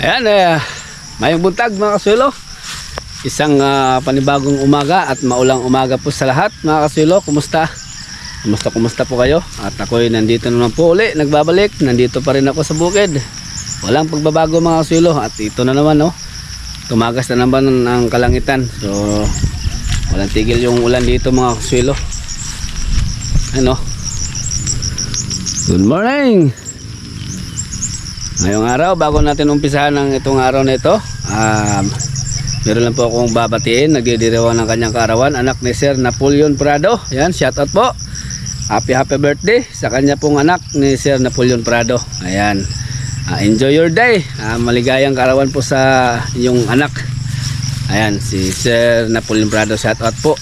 Ayan, eh, mayong buntag mga kasulo. Isang ah, panibagong umaga at maulang umaga po sa lahat mga kasulo. Kumusta? Kumusta, kumusta po kayo? At ako'y nandito naman po uli, nagbabalik. Nandito pa rin ako sa bukid. Walang pagbabago mga kasulo. At ito na naman, no. Tumagas na naman ang kalangitan. So, walang tigil yung ulan dito mga kasulo. Ano? Good morning! Ngayong araw, bago natin umpisahan ng itong araw na ito, um, meron lang po akong babatiin, nagdidiriwan ng kanyang kaarawan, anak ni Sir Napoleon Prado. Yan, shout out po. Happy happy birthday sa kanya pong anak ni Sir Napoleon Prado. Ayan. Ah, enjoy your day. Ah, maligayang kaarawan po sa inyong anak. Ayan, si Sir Napoleon Prado, shout out po.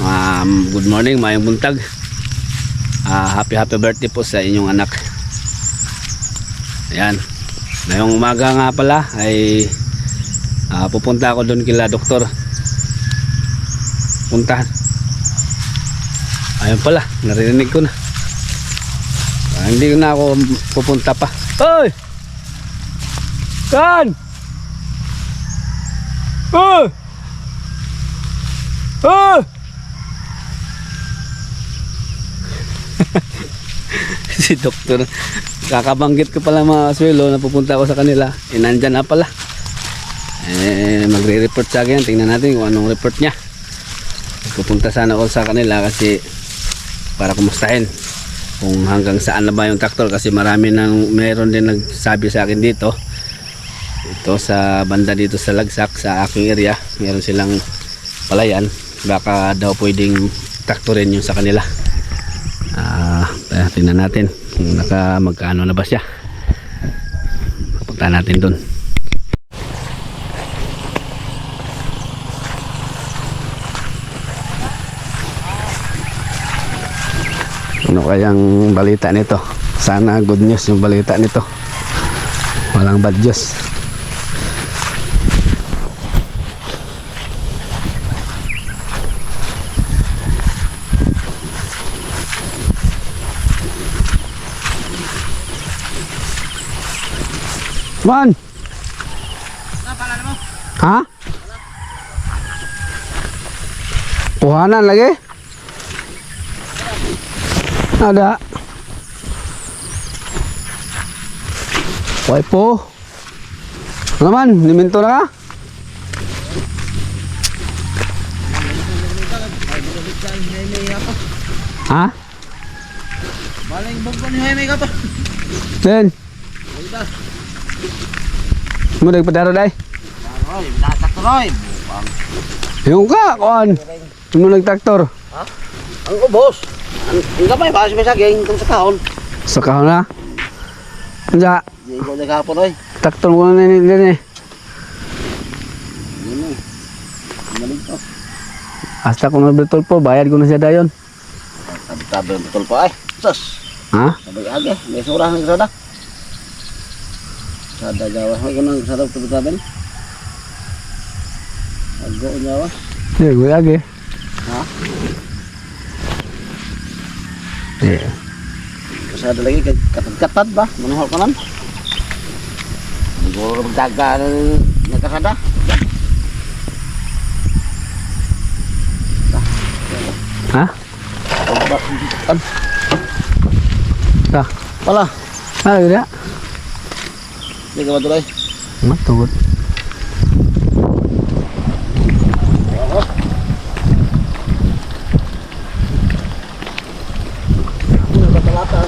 Um, good morning, mayong buntag. Ah, happy happy birthday po sa inyong anak. Ayan. Ngayong umaga nga pala ay ah, pupunta ako doon kila doktor. Puntahan. Ayun pala, narinig ko na. Ah, hindi na ako pupunta pa. Hoy! Kan! Hoy! Hoy! si doktor kakabanggit ko pala mga swelo na ako sa kanila. Eh nandyan na pala. Eh magre-report sa akin. Tingnan natin kung anong report niya. Pupunta sana ako sa kanila kasi para kumustahin kung hanggang saan na ba yung traktor kasi marami nang meron din nagsabi sa akin dito. Ito sa banda dito sa Lagsak sa aking area meron silang palayan. Baka daw pwedeng traktorin yung sa kanila. Ah, tingnan natin kung naka magkano na ba siya. Punta natin doon. Ano kayang balita nito? Sana good news yung balita nito. Walang bad news. Man. Ha? Puhanan lagi? Ada. Wai po. Ano man, niminto na ka? Ha? Maling bugbo ni Jaime ka pa. Then. Mo nagpadaro dai. Roy, nasak ko Roy. Bukang. Yung ka, kuan. Tumo nagtraktor. Ang ubos. Ang gamay ba sa saging kung sa kahon. Sa kahon na. Anja, Di ko na kahapon Roy. traktor mo na ni din eh. Eh. To. Hasta kung nabitol po, bayad ko na siya dayon. Tabi ang pa ay. Sus. Ha? Sabay age. May surah ng sada. Sada jawa. May kunang sada ito tabi. Ago jawa. Iya, gue lagi. Ha? Iya. Kasada lagi kay katad-katad ba? Manuhal ka nan. Siguro magdaga ng nagkasada. Ha? An? Ta. Wala. Ah, gila. Hindi ka matulay. Matugod.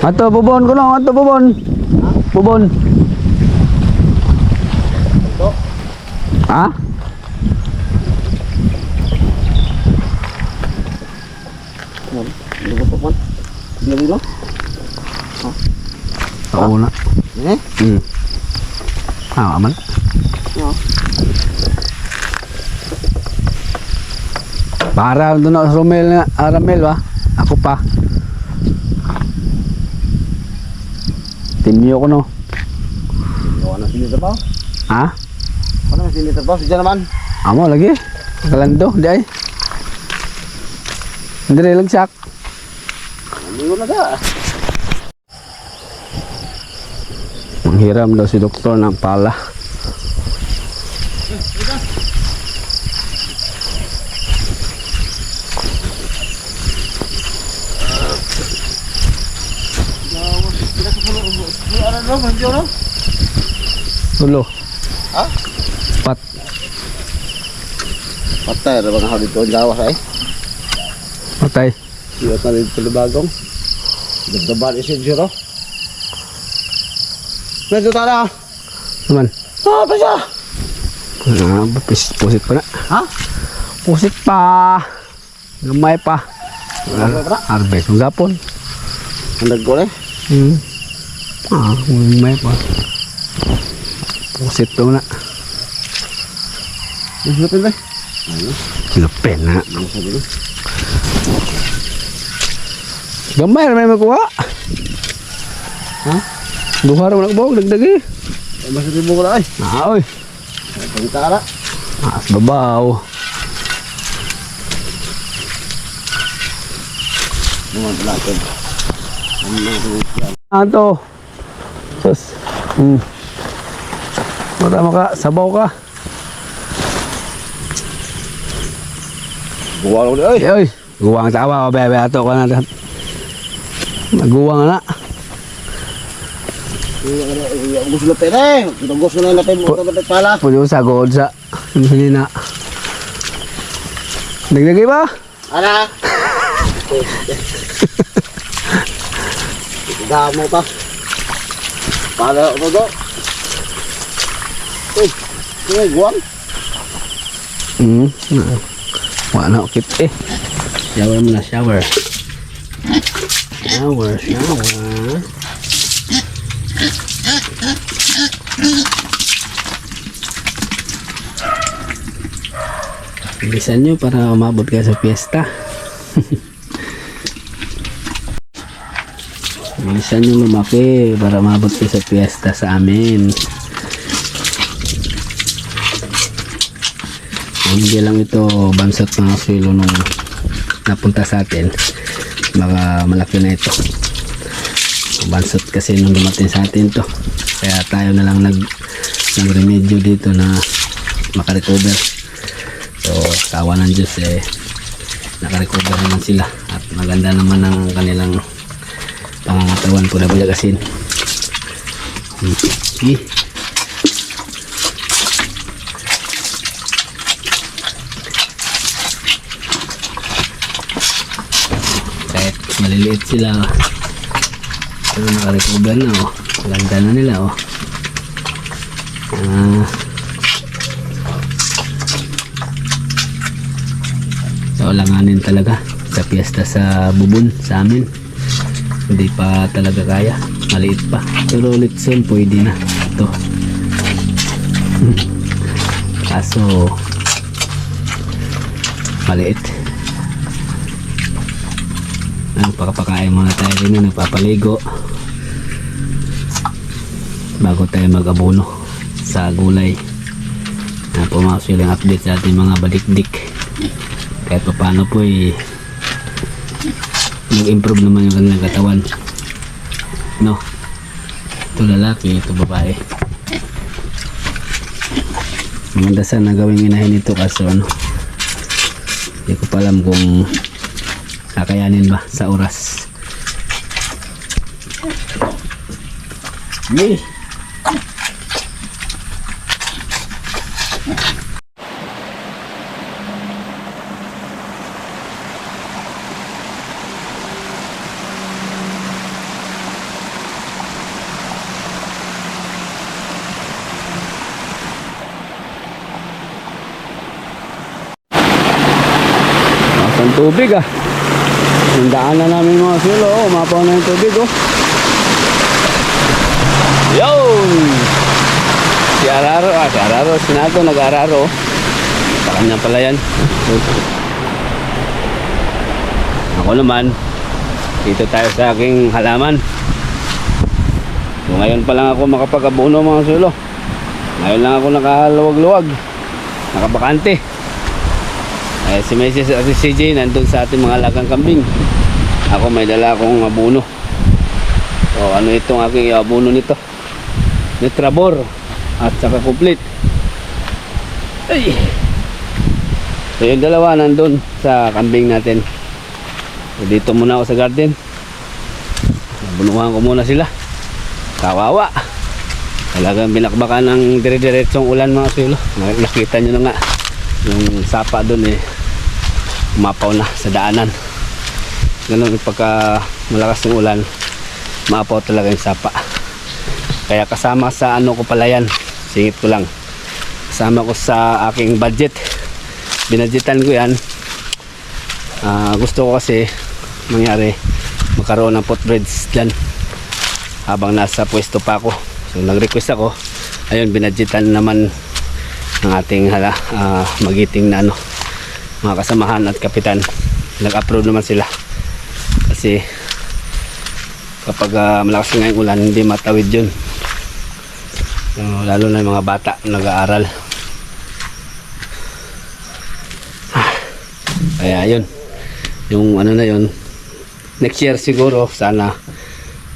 Ato bubon ko no, ato bubon. Bubon. Ha? Hindi ko pa man. Hindi mo? Oo na. Eh? Hmm. Ah, aman. Oo. Para doon na Romel na, ah, Ramel ba? Ako pa. Timyo ko no. Gawa na sinita pa. Ha? Ano na sinita pa? Siya naman. Amo lagi. Kalando, di ay. Hindi lang sak. Hindi ko na ka. Manghiram daw si doktor ng pala. Ano? Tulo. Ha? Pat. Patay, ra bang dito ang gawas ay. Patay. Iya ka dito libagong. Dagdaban isin zero. Medyo tara. Naman. Ah, pa siya. Ah, pus- pusit pa na. Ha? Pusit pa. Gamay pa. Ano pa? Harvest ng gapon. Andag ko eh. Hmm. Ah, gamay pa. Pusit pa na. Islapin ba? Lupin na. Ano? Gamay na may makuha. Ha? Duha rin nakabog, dagdagi. Ay, Mas ribo ko na ay. Ah, oy. Na. Ah, sa babaw. Lang ito yan? Ano? Sus. Hmm. Matama ka, sabaw ka. Buwa lang ulit ay. Eh, oy. Guwang tawa ko, bebe. Ato ka na. Naguwang na. Gusto lapin eh. Gusto na lapin mo. Ito pala. Ko sa gold sa. Hindi na. Dagdagi ba? Ana. Damo pa. Para ano to? Uy, ini guwang. Hmm. Wala na ukit eh. Shower mo na, shower. Shower, shower. Bilisan nyo para umabot ka sa piyesta. Bilisan nyo lumaki para umabot ka sa piyesta sa amin. Hindi lang ito bansot mga silo nung napunta sa atin. Baka malaki na ito. Bansot kasi nung dumating sa atin to. Kaya tayo na lang nag nagremedyo dito na makarecover. So, tawa ng Diyos eh nakarecover naman sila at maganda naman ang kanilang pangangatawan ko na bulagasin. Hmm. Eh, kahit maliliit sila pero nakarecover na oh ganda na nila oh. Ah. So langanin talaga sa piyesta sa bubon sa amin. Hindi pa talaga kaya. Maliit pa. Pero litson pwede na. Ito. Kaso maliit. Nagpapakain muna tayo rin na nagpapaligo bago tayo mag-abono sa gulay. Na pumasok yung update sa ating mga balikdik kahit pa paano po eh nag-improve naman yung kanilang katawan. No? Ito lalaki ito babae. Maganda sana gawing inahin ito kaso ano hindi ko pa alam kung kakayanin ba sa oras. Ni. Ang tubig ah. Yung na namin mga silo. Oh, umapaw na yung tubig oh. Yun! Si Araro ah. Si Araro. Si Nato nag-Araro. Sa kanya pala yan. Ako naman. Dito tayo sa aking halaman. So, ngayon pa lang ako makapag-abuno mga silo. Ngayon lang ako nakaluwag-luwag. Nakabakante. Eh, si Mrs. at si CJ nandun sa ating mga lagang kambing. Ako may dala akong abuno. So ano itong aking abuno nito? Nitrabor at saka complete. Ay! So yung dalawa nandun sa kambing natin. So, dito muna ako sa garden. Bunuhan ko muna sila. Kawawa. Talagang binakbakan ng dire-diretsong ulan mga sulo. Nakita nyo na nga. Yung sapa dun eh. Umapaw na sa daanan. Ganun pagka malakas ng ulan. Maapaw talaga yung sapa. Kaya kasama sa ano ko pala yan. Singit ko lang. Kasama ko sa aking budget. Binadgetan ko yan. Ah, gusto ko kasi mangyari magkaroon ng footbridge dyan habang nasa pwesto pa ako. So nag-request ako. Ayun, binadgetan naman ng ating hala, ah, magiting na ano, mga kasamahan at kapitan. Nag-approve naman sila. Kasi kapag ah, malakas nga yung ulan, hindi matawid yun. So, lalo na yung mga bata nag-aaral. Ah, Kaya yun. Yung ano na yun, next year siguro sana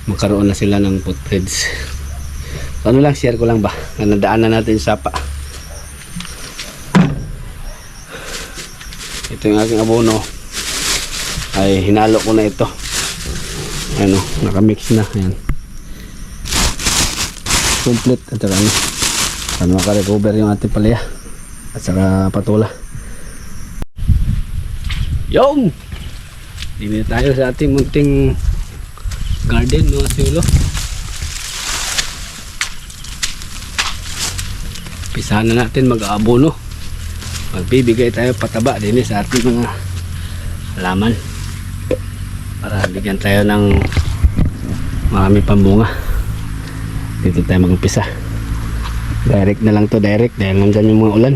magkaroon na sila ng footbridge. Ano lang, share ko lang ba? Na nadaanan natin yung sapa. Ito yung aking abono. Ay, hinalo ko na ito. Ano, nakamix na. Ayan. Complete. At saka ano, para makarecover yung ating palaya. At saka patula. Yung! Dini tayo sa ating munting garden mga silo. Pisahan na natin mag-aabono. Magbibigay tayo pataba din sa ating mga halaman. Para bigyan tayo ng marami pambunga. Dito tayo mag-umpisa. Direct na lang to direct dahil nandyan yung mga ulan.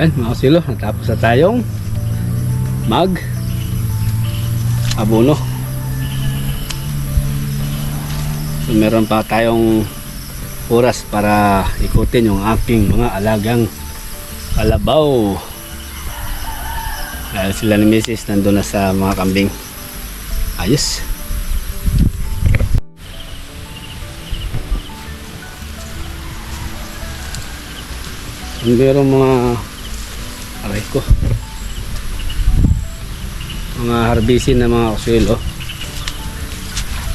Yan mga silo, natapos na tayong mag abono. So, meron pa tayong oras para ikutin yung aking mga alagang kalabaw. Dahil sila ni Mrs. nandun na sa mga kambing. Ayos. Meron mga aray ko. Mga harbisin na mga kasuelo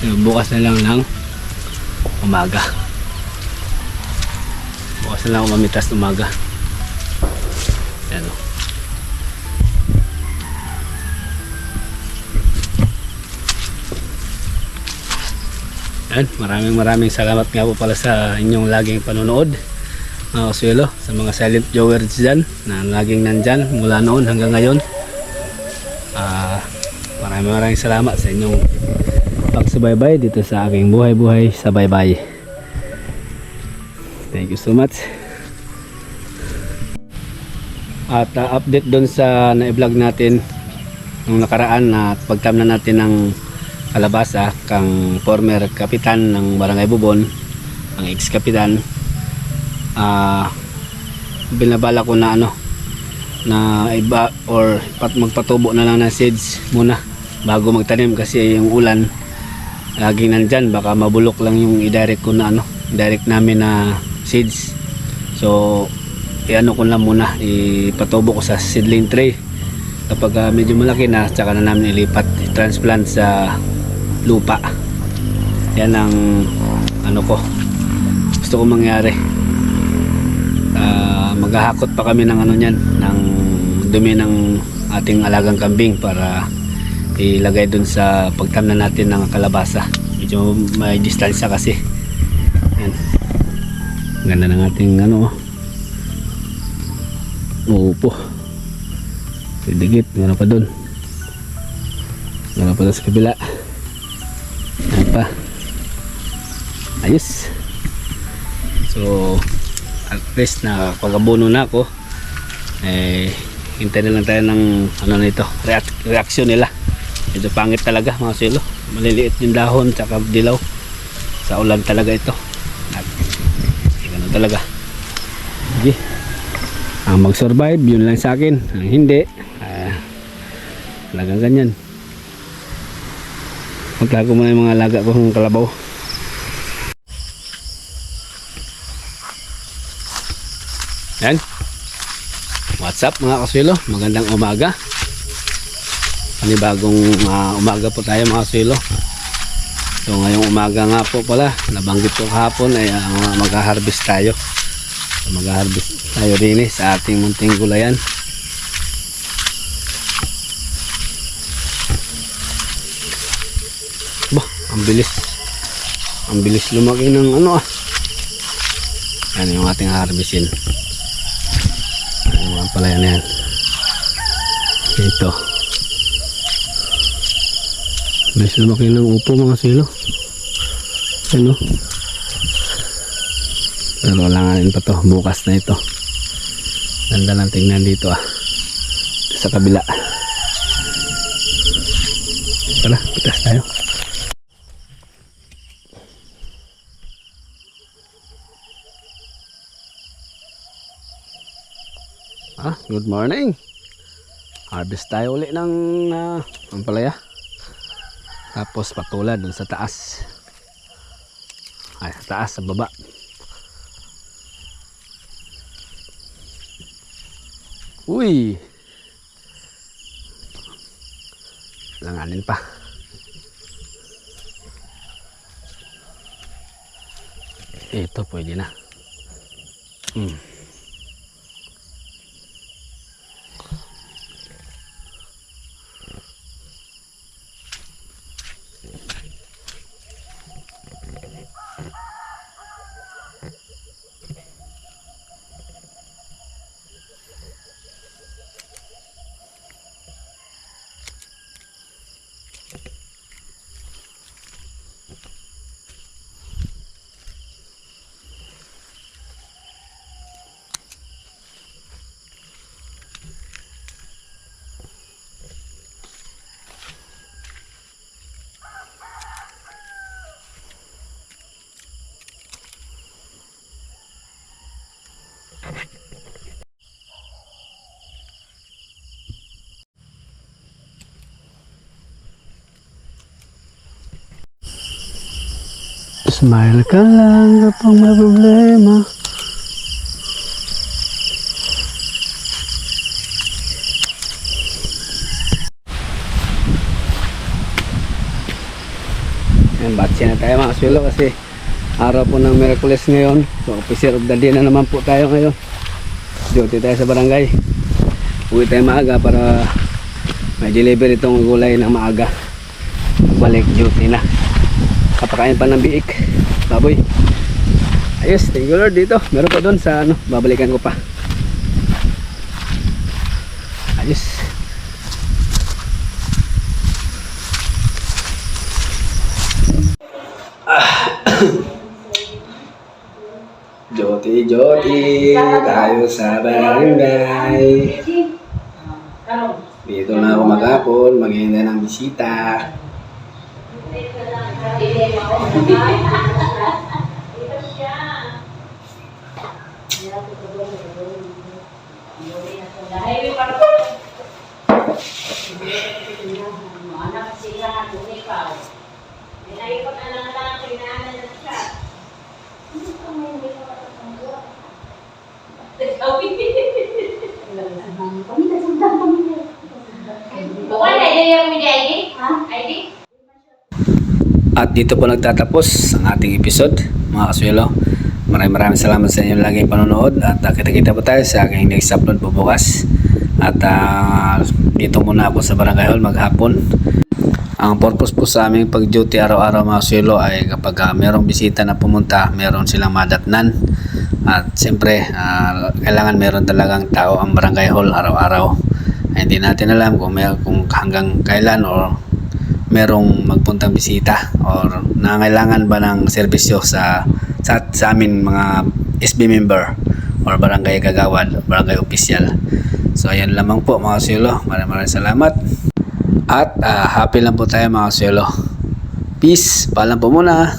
so, bukas na lang ng umaga. Bukas na lang ako mamitas ng umaga. Yan o yan maraming maraming salamat nga po pala sa inyong laging panonood mga kasuelo sa mga silent viewers dyan na laging nandyan mula noon hanggang ngayon Ah, maraming maraming salamat sa inyong pagsubaybay dito sa aking buhay-buhay sa baybay. Thank you so much. At ah, update doon sa na-vlog natin nung nakaraan na pagtam na natin ng kalabasa kang former kapitan ng Barangay Bubon, ang ex-kapitan. Ah, binabala ko na ano na iba or pat magpatubo na lang ng seeds muna bago magtanim kasi yung ulan laging nandyan baka mabulok lang yung i-direct ko na ano direct namin na seeds so i-ano ko lang muna ipatubo ko sa seedling tray Kapag ah, medyo malaki na, tsaka na namin ilipat, transplant sa lupa. Yan ang ano ko. Gusto ko mangyari. Ah, maghahakot pa kami ng ano niyan, ng dumi ng ating alagang kambing para ilagay dun sa pagtamnan natin ng kalabasa. Medyo may distansya kasi. Yan. Ganda ng ating ano. oh. Upo. Digit, meron pa dun. Meron pa sa kabila. Yan pa. Ayos. So, at least na pagabono na ako. Eh, hintay na lang tayo ng ano nito, react, reaction nila. Medyo pangit talaga mga silo. Maliliit yung dahon tsaka dilaw. Sa ulan talaga ito. At, ganun talaga. Sige. Ang mag-survive, yun lang sa akin. Ang hindi, ah, talagang ganyan. Magtago mo na yung mga alaga ko ng kalabaw. Yan. What's up mga kaswilo? Magandang umaga. Panibagong uh, umaga po tayo mga kaswilo. So ngayong umaga nga po pala, nabanggit ko kahapon ay uh, mag-harvest tayo. So, mag-harvest tayo rin eh, sa ating munting gulayan. Bah, ang bilis. Ang bilis lumaki ng ano ah. Yan yung ating harvestin. Ano nga pala yan. Ito. Bilis lumaki ng upo mga silo. Ano? Pero langanin pa to. Bukas na ito. Ganda lang tingnan dito ah. Sa kabila. Tara, pitas tayo. Good morning. Harvest tayo uli ng uh, ampalaya. Tapos patula dun sa taas. Ay, sa taas, sa baba. Uy! Langanin pa. Ito pwede na. Hmm. Smile ka lang kapag may problema. Yan, batsi na tayo mga kaswelo kasi araw po ng Miraculous ngayon. So, officer of the day na naman po tayo ngayon. Duty tayo sa barangay. Uwi tayo maaga para may deliver itong gulay ng maaga. Balik duty na. Kapakain pa ng biik. Baboy. Ayos, thank you Lord dito. Meron pa doon sa ano, babalikan ko pa. Ayos. Joti, Joti, tayo sa barangay. Dito na ako maghapon, maghihintay ng bisita niya ako. Dito siya. Dahil parang anak sila, lumipaw. Dinayipag anak-anak, pinaanan na siya. Hindi ko may hindi ko matatanggap. Pamilya, sandang pamilya. Bukan ada yang media ini? Ha? ID? At dito po nagtatapos ang ating episode, mga kasuelo. Maraming maraming salamat sa inyong laging panonood at uh, kita-kita po tayo sa aking next upload po bukas. At ah, dito muna ako sa Barangay Hall maghapon. Ang purpose po sa aming pag-duty araw-araw mga kasuelo ay kapag ah, merong bisita na pumunta, meron silang madatnan. At siyempre, ah, kailangan meron talagang tao ang Barangay Hall araw-araw. Hindi natin alam kung, may, kung hanggang kailan or merong magpuntang bisita or nangailangan ba ng serbisyo sa sa, sa amin mga SB member or barangay kagawad, barangay official. So ayan lamang po mga silo. Maraming maraming salamat. At ah, happy lang po tayo mga silo. Peace. Paalam po muna.